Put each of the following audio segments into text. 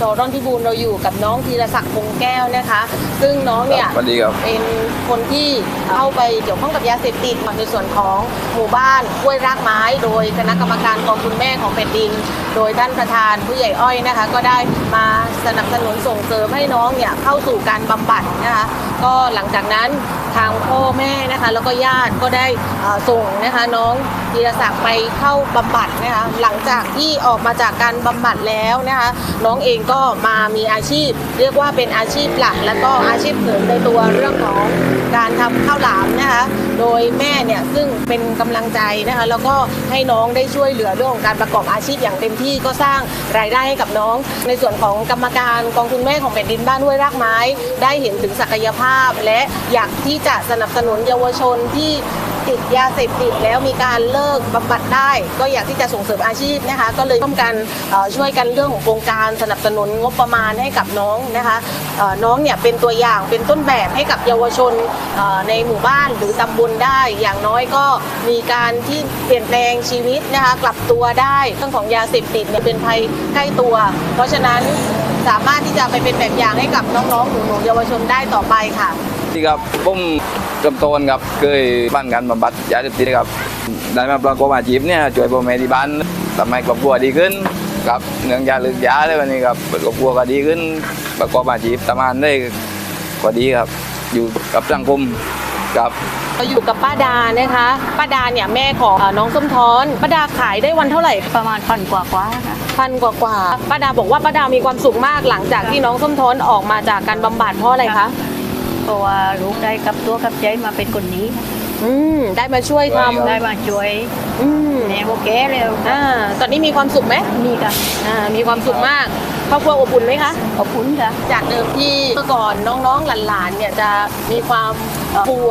ชร่อนพิบูลเราอยู่กับน้องธีรศักดิ์คงแก้วนะคะ ซึ่งน้องเนี่ยสวัสดีครับเป็นคนที่เข้าไปเกี่ยวข้องกับยาเสพติดในส่วนของหมู่บ้านห้วยรากไม้ โดยคณะกรรมการกองทุนแม่ของแผ่นดิน โดยท่านประธานผู้ใหญ่อ้อยนะคะ ก็ได้มาสนับสนุนส่งเสริมให้น้องเนี่ยเข้าสู่การบำบัดนะคะ ก็หลังจากนั้นทางพ่อแม่นะคะ แล้วก็ญาติก็ได้ส่งนะคะน้องธีรศักดิ์ไปเข้าบำบัดนะคะหลังจากที่ออกมาจากการบำบัดแล้วนะคะน้องเองก็มามีอาชีพ เรียกว่าเป็นอาชีพหลัก แล้วก็อาชีพเสริมในตัวเรื่องของการทำข้าวหลามนะคะโดยแม่เนี่ยซึ่งเป็นกำลังใจนะคะแล้วก็ให้น้องได้ช่วยเหลือเรื่องของการประกอบอาชีพอย่างเต็มที่ก็สร้างรายได้ให้กับน้อง ในส่วนของกรรมการกองทุนแม่ของแผ่นดินบ้านห้วยรากไม้ ได้เห็นถึงศักยภาพและอยากที่จะสนับสนุนเยาวชนที่ติดยาเสพติดแล้วมีการเลิกบำบัดได้ ก็อยากที่จะส่งเสริมอาชีพนะคะ ก็เลยร่วมกันช่วยกันเรื่องของโครงการสนับสนุนงบประมาณให้กับน้องนะคะน้องเนี่ยเป็นตัวอย่างเป็นต้นแบบให้กับเยาวชนในหมู่บ้านหรือตำบลได้ อย่างน้อยก็มีการที่เปลี่ยนแปลงชีวิตนะคะกลับตัวได้เรื่องของยาเสพติดเนี่ยเป็นภัยใกล้ตัว เพราะฉะนั้นสามารถที่จะไปเป็นแบบอย่างให้กับน้องๆหนูๆเยาวชนได้ต่อไปค่ะ ที่ครับผมเริ่มต้นครับเคยบ้านการบำบัดยาเสพติดครับได้มาประกอบอาชีพเนี่ยช่วยพ่อแม่ที่บ้านทำให้ครอบครัวดีขึ้นครับเนื่องจากเลิกยาเลยวันนี้ครับครอบครัวก็ดีขึ้น ประกอบอาชีพทำงานได้ก็ดีครับ อยู่กับสังคมครับเราอยู่กับป้าดานะคะ ป้าดาเนี่ยแม่ของเอ่อน้องส้มท้อน ป้าดาขายได้วันเท่าไหร่ประมาณพันกว่ากว่าค่ะพันกว่ากว่าๆป้าดาบอกว่าป้าดามีความสุขมากหลังจากที่น้องส้มท้อนออกมาจากการบำบัดเพราะอะไรคะ เพราะว่าลูกได้กลับตัวกลับใจมาเป็นคนนี้อืมได้มาช่วยทได้มาช่วยำอืมแม่โอเคเร็วอ่าตอนนี้มีความสุขไหมนี่ค่ะอ่ามีความสุขมาก ครอบครัวอบอุ่นไหมคะ ขอบคุณค่ะ จากเดิมที่เมื่อก่อนน้องๆหลานๆเนี่ยจะมีความเอ่อกลัว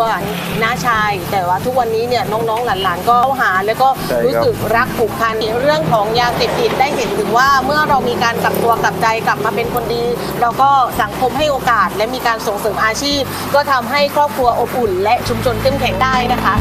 น้าชาย แต่ว่าทุกวันนี้เนี่ยน้องๆหลานๆก็เข้าหา แล้วก็ใช่ครับ รู้สึกรักผูกพันเรื่องของยาเสพติดได้เห็นถึงว่าเมื่อเรามีการกลับตัวกลับใจกลับมาเป็นคนดี เราก็สังคมให้โอกาส และมีการส่งเสริมอาชีพ ก็ทำให้ครอบครัวอบอุ่น และชุมชนเข้มแข็งได้นะคะ